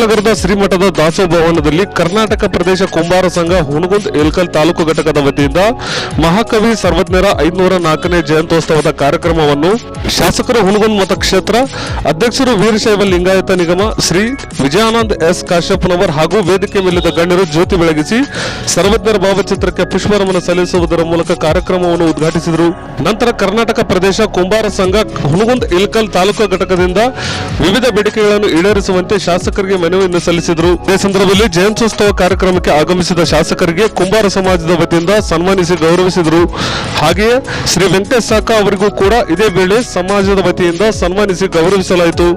ನಗರದ ಶ್ರೀಮಠದ ದಾಸೋ ಭವನದಲ್ಲಿ ಕರ್ನಾಟಕ ಪ್ರದೇಶ ಕುಂಬಾರ ಸಂಘ ಹುಣಗುಂದ್ ಏಲ್ಕಲ್ ತಾಲೂಕು ಘಟಕದ ವತಿಯಿಂದ ಮಹಾಕವಿ ಸರ್ವಜ್ಞರ ಐದುನೂರ ನಾಲ್ಕನೇ ಜಯಂತ್ಯೋತ್ಸವದ ಕಾರ್ಯಕ್ರಮವನ್ನು ಶಾಸಕರು ಹುಣಗುಂದ್ ಮತಕ್ಷೇತ್ರ, ಅಧ್ಯಕ್ಷರು ವೀರಶೈವ ಲಿಂಗಾಯತ ನಿಗಮ, ಶ್ರೀ ವಿಜಯಾನಂದ್ ಎಸ್ ಕಾಶ್ಯಪ್ಪನವರ್ ಹಾಗೂ ವೇದಿಕೆ ಮೇಲಿದ್ದ ಗಣ್ಯರು ಜ್ಯೋತಿ ಬೆಳಗಿಸಿ ಸರ್ವಜ್ಞರ ಭಾವಚಿತ್ರಕ್ಕೆ ಪುಷ್ಪನಮನ ಸಲ್ಲಿಸುವುದರ ಮೂಲಕ ಕಾರ್ಯಕ್ರಮವನ್ನು ಉದ್ಘಾಟಿಸಿದರು. ನಂತರ ಕರ್ನಾಟಕ ಪ್ರದೇಶ ಕುಂಬಾರ ಸಂಘ ಹುಣಗುಂದ್ ಇಲ್ಕಲ್ ತಾಲೂಕು ಘಟಕದಿಂದ ವಿವಿಧ ಬೇಡಿಕೆಗಳನ್ನು ಈಡೇರಿಸುವಂತೆ ಶಾಸಕರಿಗೆ ಮನವಿಯನ್ನು ಸಲ್ಲಿಸಿದರು. ಇದೇ ಸಂದರ್ಭದಲ್ಲಿ ಜಯಂತ್ಯೋತ್ಸವ ಕಾರ್ಯಕ್ರಮಕ್ಕೆ ಆಗಮಿಸಿದ ಶಾಸಕರಿಗೆ ಕುಂಬಾರ ಸಮಾಜದ ವತಿಯಿಂದ ಸನ್ಮಾನಿಸಿ ಗೌರವಿಸಿದರು. ಹಾಗೆಯೇ ಶ್ರೀ ವೆಂಕಟೇಶ್ ಸಾಕ ಅವರಿಗೂ ಕೂಡ ಇದೇ ವೇಳೆ ಸಮಾಜದ ವತಿಯಿಂದ ಸನ್ಮಾನಿಸಿ ಗೌರವಿಸಲಾಯಿತು.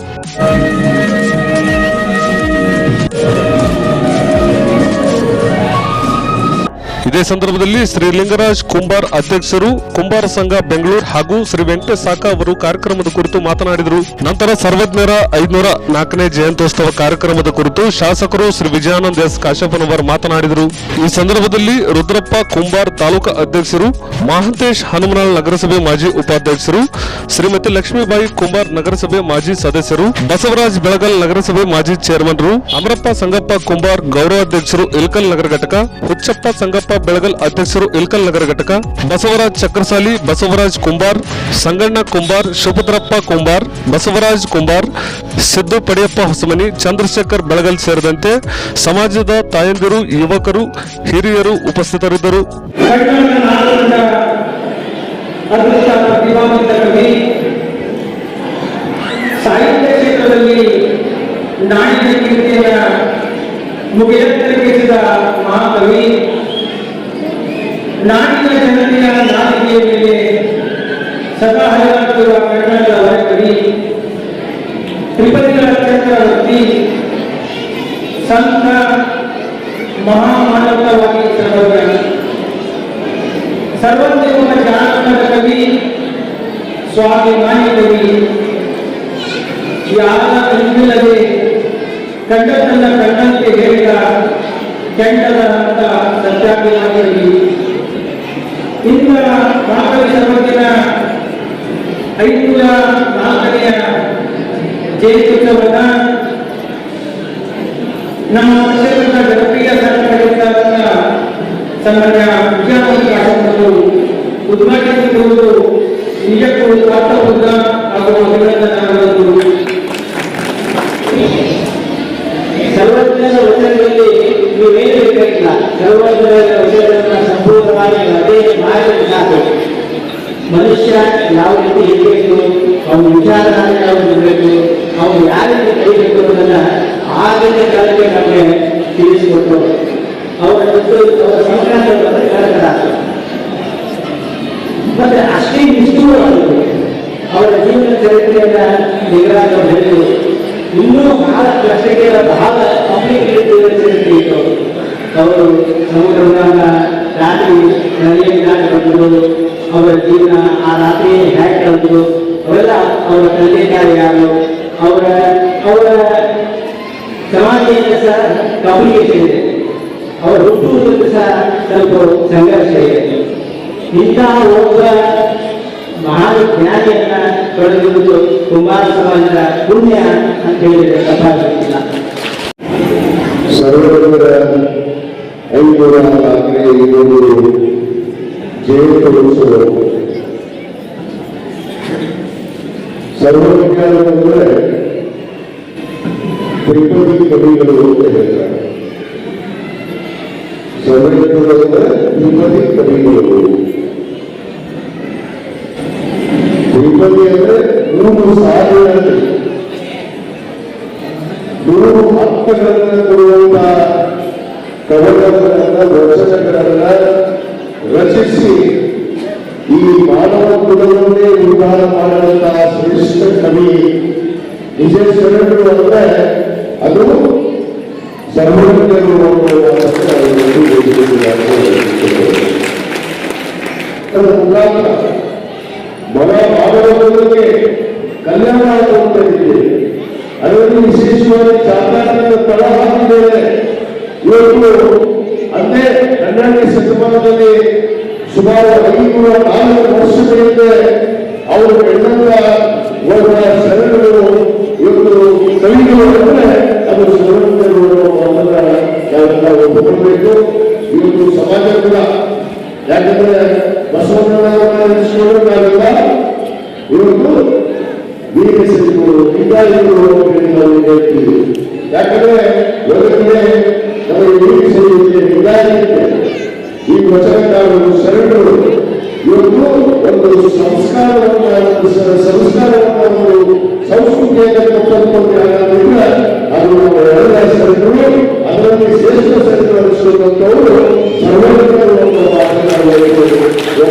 ಇದೇ ಸಂದರ್ಭದಲ್ಲಿ ಶ್ರೀ ಲಿಂಗರಾಜ್ ಕುಂಬಾರ್ ಅಧ್ಯಕ್ಷರು, ಕುಂಬಾರ ಸಂಘ ಬೆಂಗಳೂರು ಹಾಗೂ ಶ್ರೀ ವೆಂಕಟೇಶ್ ಸಾಕ ಅವರು ಕಾರ್ಯಕ್ರಮದ ಕುರಿತು ಮಾತನಾಡಿದರು. ನಂತರ ಸರ್ವಜ್ಞರ ಐದುನೂರ ನಾಲ್ಕನೇ ಜಯಂತ್ಯೋತ್ಸವ ಕಾರ್ಯಕ್ರಮದ ಕುರಿತು ಶಾಸಕರು ಶ್ರೀ ವಿಜಯಾನಂದ್ ಎಸ್ ಕಾಶ್ಯಪ್ಪನವರ್ ಮಾತನಾಡಿದರು. ಈ ಸಂದರ್ಭದಲ್ಲಿ ರುದ್ರಪ್ಪ ಕುಂಬಾರ್ ತಾಲೂಕಾ ಅಧ್ಯಕ್ಷರು, ಮಹಂತೇಶ್ ಹನುಮನಾಳ್ ನಗರಸಭೆ ಮಾಜಿ ಉಪಾಧ್ಯಕ್ಷರು, ಶ್ರೀಮತಿ ಲಕ್ಷ್ಮೀಬಾಯಿ ಕುಂಬಾರ್ ನಗರಸಭೆ ಮಾಜಿ ಸದಸ್ಯರು, ಬಸವರಾಜ್ ಬೆಳಗಲ್ ನಗರಸಭೆ ಮಾಜಿ ಚೇರ್ಮನ್ರು, ಅಮರಪ್ಪ ಸಂಗಪ್ಪ ಕುಂಬಾರ್ ಗೌರವಾಧ್ಯಕ್ಷರು ಇಲ್ಕಲ್ ನಗರ ಘಟಕ, ಹುಚ್ಚಪ್ಪ ಸಂಗಪ್ಪ ಬೆಳಗಲ್ ಅಧ್ಯಕ್ಷರು ಇಲ್ಕಲ್ ನಗರ ಘಟಕ, ಬಸವರಾಜ್ ಚಕ್ರಸಾಲಿ, ಬಸವರಾಜ್ ಕುಂಬಾರ್, ಸಂಗಣ್ಣ ಕುಂಬಾರ್ ಶುಭದ್ರಪ್ಪ ಕುಂಬಾರ್, ಬಸವರಾಜ್ ಕುಂಬಾರ್, ಸಿದ್ದು ಪಡಿಯಪ್ಪ ಹೊಸಮನಿ, ಚಂದ್ರಶೇಖರ್ ಬೆಳಗಲ್ ಸೇರಿದಂತೆ ಸಮಾಜದ ತಾಯಂದಿರು, ಯುವಕರು, ಹಿರಿಯರು ಉಪಸ್ಥಿತರಿದ್ದರು. ನಾಡಿನ ಮುಗಿಯತ್ತರಿಸಿದ ಮಹಾಕವಿ ನಾಡಿನ ಜನತೆಯ ನಾಲಿಗೆಯ ಮೇಲೆ ಸದಾ ಹರಿದಾಡುತ್ತಿರುವ ಕನ್ನಡದ ಹೊರಕವಿ ತ್ರಿಪದಿಗಳ ಚಕ್ರವರ್ತಿ ಸಂತ ಮಹಾಮಾನವವಾಗಿ ಸರ್ವಜ್ಞ ಸರ್ವದೇವ ಜಾನಪದ ಕವಿ ಸ್ವಾಭಿಮಾನಿ ಕವಿ ಯಾರ ಹಿಂದಿಲ್ಲದೆ ಕಂಡತನ್ನ ಕಂಡಂತೆ ಹೇಳಿದ ಕೆಂಡದ ಅಂತ ಸತ್ಯಾಭಿಮಾನಿ ಕವಿ ಇಂಥ ಮಾತನಾಡಿದ ಸರ್ವಜ್ಞನ ಐನೂರ ನಾಲ್ಕನೆಯ ಜಯಂತ್ಯುತ್ಸವನ್ನ ನಮ್ಮ ಕ್ಷೇತ್ರದ ಜನಪ್ರಿಯ ಸಂಘಟನೆಗಳಾದ ಸನ್ಮಾನ್ಯ ವಿದ್ಯಾವಂತ ಶಾಸಕರು ಉದ್ಘಾಟಿಸಿರುವುದು ನಿಜಕ್ಕೂ ಅರ್ಥಬುದ್ಧ ಹಾಗೂ ಅಭಿನಂದನಾರ್ಹದ್ದು ಸರ್ವಜ್ಞರ ವಚನದಲ್ಲಿ ನೀವೇನು ಬೇಕಾಗಿಲ್ಲ ಸರ್ವಜ್ಞನ ವಚನಗಳನ್ನ ಸಂಪೂರ್ಣವಾಗಿ ಅದೇ ಮಾಡಿದ್ರೆ ಸಾಕು ಮನುಷ್ಯ ಯಾವ ರೀತಿ ಇರಬೇಕು, ಅವನ ವಿಚಾರಧಾರೆ ಯಾವ ಅವನು ಯಾವ ರೀತಿ ಕಲಿಬೇಕು ಅನ್ನೋದನ್ನ ಆಗಿನ ಕಾಲಕ್ಕೆ ನಮಗೆ ತಿಳಿಸಿಕೊಟ್ಟು ಅವರ ಮತ್ತು ಅವರ ಸಂಕ್ರಾಂತಿ ಕಾರ್ಯಕ್ರಮ. ಮತ್ತೆ ಅಷ್ಟೇ ನಿಷ್ಠೂರವಾದದ್ದು ಅವರ ಜೀವನ ಚರಿತ್ರೆಯನ್ನ ನಿಗರಾಗ ಹೇಳಿದ್ರು ಇನ್ನೂ ಬಹಳ ಕಷ್ಟಗಳ ಬಹಳ ಕಾಂಪ್ಲಿಕೇಟೆಡ್ ಜೀವನ ಚರಿತ್ರೆ ಅವರು ಸಮುದ್ರವನ್ನ ದಾಟಿ ಅವರ ತಂದೆ ತಾಯಿ ಯಾರು ಅವರ ಅವರ ಸಮಾಧಿಯನ್ನು ಸಹ ಇದೆ. ಅವರ ಹುಟ್ಟುವುದಕ್ಕೆ ಸಹ ಸ್ವಲ್ಪ ಸಂಘರ್ಷ ಇದೆ. ಇಂತಹ ಒಬ್ಬ ಮಹಾನ್ ಜ್ಞಾನಿಯನ್ನ ಪಡೆದಿರುವುದು ಕುಮಾರ ಸಮಾಜದ ಪುಣ್ಯ ಅಂತ ಹೇಳಿದರೆ ತಪ್ಪಾಗುತ್ತಿಲ್ಲ ಸರ್ವರ ಐನೂರ ನಾಲ್ಕನೇ ಇನ್ನೂರು ಜಯಂತ್ಯೋತ್ಸವ ಸರ್ವಜ್ಞಾನ ಅಂದರೆ ತ್ರಿಪದಿ ಕವಿಗಳು ಅಂತ ಹೇಳ್ತಾರೆ ಸರ್ವಜ್ಞರು ಅಂದರೆ ತ್ರಿಪದಿ ಕವಿಗಳು ತ್ರಿಪದಿ ಅಂದರೆ ಮೂರು ಸಾವಿರ ನೂರು ಅರ್ಥಗಳನ್ನು ಕೊಡುವಂತ ಕವನಗಳನ್ನ ವಚನಗಳನ್ನ ರಚಿಸಿ ಈ ಮಾನವ ಕುಲವನ್ನೇ ಉದ್ಧಾರ ಮಾಡುವಂತಹ ಶ್ರೇಷ್ಠ ಕವಿ ಶರಣರು ಅಂದ್ರೆ ಅದು ಸರ್ವಜ್ಞರು ಮುಖಾಂತರ ಮನ ಮಾನವರಿಗೆ ಕಲ್ಯಾಣ ಆಗುವಂತ ಅದರಲ್ಲಿ ವಿಶೇಷವಾಗಿ ಚಾಮರಾಜನಗರ ತಳ ಹಾಕಿದ್ದೇವೆ ಇವತ್ತು ಅದೇ ಹನ್ನೆರಡನೇ ಶತಮಾನದಲ್ಲಿ ಸುಮಾರು ಐನೂರ ನಾಲ್ಕು ವರ್ಷಗಳಿಂದ ಅವರು ಬೆಳೆದಂತ ಒಬ್ಬ ಶರಣರು ಇವತ್ತು ಕವಿಗಳು ಅಂದರೆ ಅದು ಶರಣರು ಅನ್ನೋದನ್ನ ನಾವೆಲ್ಲ ಒಪ್ಪಿಕೊಳ್ಬೇಕು ಇವತ್ತು ಸಮಾಜ ಕೂಡ ಯಾಕಂದ್ರೆ ಬಸವಣ್ಣನವರನ್ನ ನಾವೆಲ್ಲ ಇವತ್ತು ಬೀದಿ ಸಿಗುವುದು ಇದಾಯಿಗಳು ನಾವು ಹೇಳ್ತೀವಿ ಯಾಕಂದ್ರೆ ಈ ವಚನಕಾರರು ಶರಣರು ಇವತ್ತು ಒಂದು ಸಂಸ್ಕಾರವನ್ನು ಸಂಸ್ಕಾರವನ್ನು ಒಂದು ಸಂಸ್ಕೃತಿಯನ್ನು ಕೊಟ್ಟಂತವ್ರು ಅದು ಎಲ್ಲ ಅದರಲ್ಲಿ ಶ್ರೇಷ್ಠ ಅಂತ ಮಾತನಾಡುವುದು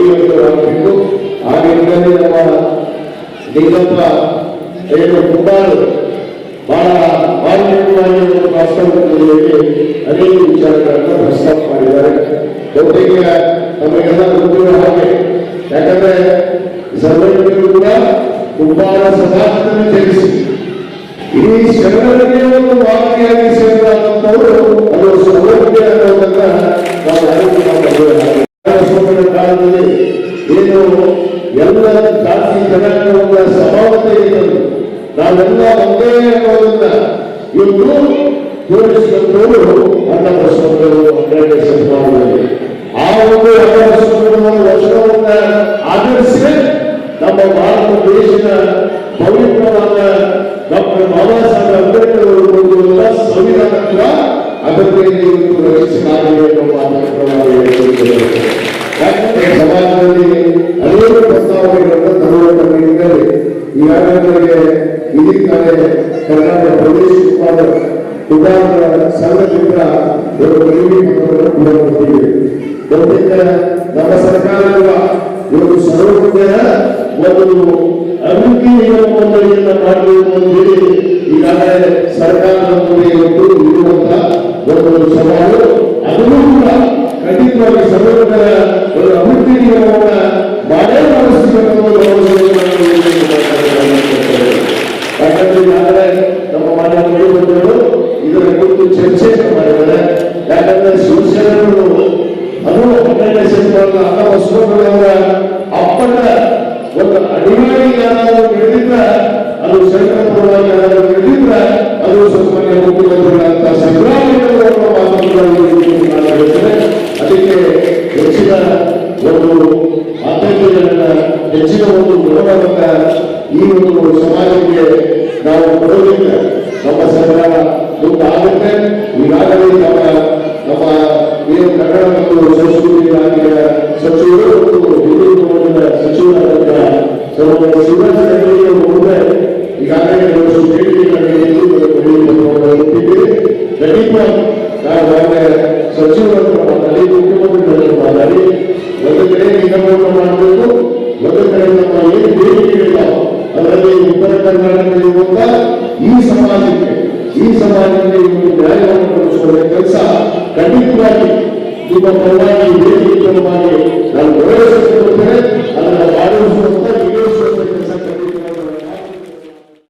ನಾವು ನಡೆಯುವಂತರಾಗಬೇಕು ಆ ನಿಟ್ಟಿನಲ್ಲಿ ನಮ್ಮ ನಿಗಮ ಏನು ಕುಮಾರ್ ಬಹಳ ಮಾರ್ಮಿಕವಾಗಿ ಒಂದು ವಾಸ್ತವದಲ್ಲಿ ಅನೇಕ ವಿಚಾರಗಳನ್ನು ಪ್ರಸ್ತಾಪ ಮಾಡಿದ್ದಾರೆ ಬಹುತೇಕ ನಮಗೆಲ್ಲ ಗೊತ್ತಿರೋ ಹಾಗೆ ಯಾಕಂದ್ರೆ ಸರ್ವಜ್ಞರು ಕೂಡ ಕುಂಬಾರ ಸಮಾಜದಲ್ಲಿ ಜನಿಸಿ ಇಡೀ ಶರಣರಿಗೆ ಒಂದು ಮಾದರಿಯಾಗಿ ಸೇರಿದಂತವರು ಅದು ಸರ್ವಜ್ಞ ಅನ್ನೋದನ್ನ ನಾವು ಅರಿತು ನಾವು ಬರಬೇಕು. ಸ್ವಾಮಿಗಳ ಕಾಲದಲ್ಲಿ ಏನು ಎಲ್ಲ ಜಾತಿ ಜನಾಂಗಗಳ ಸಮಾನತೆ ಇದ್ದರು ನಾವೆಲ್ಲ ಒಂದೇ ಅನ್ನೋದನ್ನ ಇವತ್ತು ತೋರಿಸಿಕೊಂಡು ಸ್ವಾಮಿಗಳು ಹನ್ನೆರಡನೇ ಶತಮಾನದಲ್ಲಿ. ಆ ಒಂದು ವಚನವನ್ನ ಆಧರಿಸಿ ನಮ್ಮ ಭಾರತ ದೇಶದ ಪವಿತ್ರವಾದ ಡಾಕ್ಟರ್ ಬಾಬಾ ಉದಾಹರಣೆ ಸಂಘದಿಂದ ಒಂದು ಪತ್ರವನ್ನು ಕೂಡ ನಮ್ಮ ಸರ್ಕಾರ ಇವತ್ತು ಸರ್ವಜ್ಞರ ಒಂದು ನಿಗಮ ಮಂಡಳಿಯನ್ನ ಮಾಡಬೇಕು ಅಂತ ಹೇಳಿ ಈಗಾಗಲೇ ಸರ್ಕಾರದ ಮುಂದೆ ಇವತ್ತು ಇರುವಂತ ಒಂದು ಸವಾಲು. ಅದನ್ನು ಕೂಡ ಖಂಡಿತವಾಗಿ ಸರ್ವಜ್ಞರ ಒಂದು ಅಭಿವೃದ್ಧಿ ನಿಗಮವನ್ನ ಮಾಡೇ ಮಾಡಿಸಬೇಕು ಯಾಕಂದ್ರೆ ಈಗಾಗಲೇ ನಮ್ಮ ಮಾನ್ಯ ಶಿವಸೇನೆಗಳು ಅದು ಹನ್ನೆರಡನೇ ಶತಮಾನದ ಅನ್ನ ಬಸವಣ್ಣನವರ ಅಪ್ಪಟ ಒಂದು ಯಾರಾದರೂ ನಡೆದಿದ್ರೆ ಅದು ಶಂಕರಪುರವಾಗಿ ಯಾರಾದರೂ ನಡೆದಿದ್ರೆ ಅದು ಸನ್ಮಾನ್ಯ ಮುಖ್ಯಮಂತ್ರಿಗಳಂತ ನಾನು ಹೇಳ್ತೇನೆ ಅದಕ್ಕೆ ಹೆಚ್ಚಿನ ಒಂದು ಆದ್ಯತೆಗಳನ್ನ ಹೆಚ್ಚಿನ ಒಂದು ಈ ಒಂದು ಸಮಾಜಕ್ಕೆ ನಾವು ಕೊಡೋದ್ರಿಂದ ನಮ್ಮ ಸರ್ಕಾರ ಮುಂದಾಗುತ್ತೆ ಈಗಾಗಲೇ ಸಂದರ್ಭಗಳಲ್ಲಿ ಹೋಗ್ತಾ ಈ ಸಮಾಜಕ್ಕೆ ಈ ಸಮಾಜಕ್ಕೆ ಇವತ್ತು ನ್ಯಾಯವನ್ನು ಕೊಡಿಸುವ ಕೆಲಸ ಖಂಡಿತವಾಗಿ ನಿಮ್ಮ ಪರವಾಗಿ ವೇದಿಕೆ ಪರವಾಗಿ ನಾನು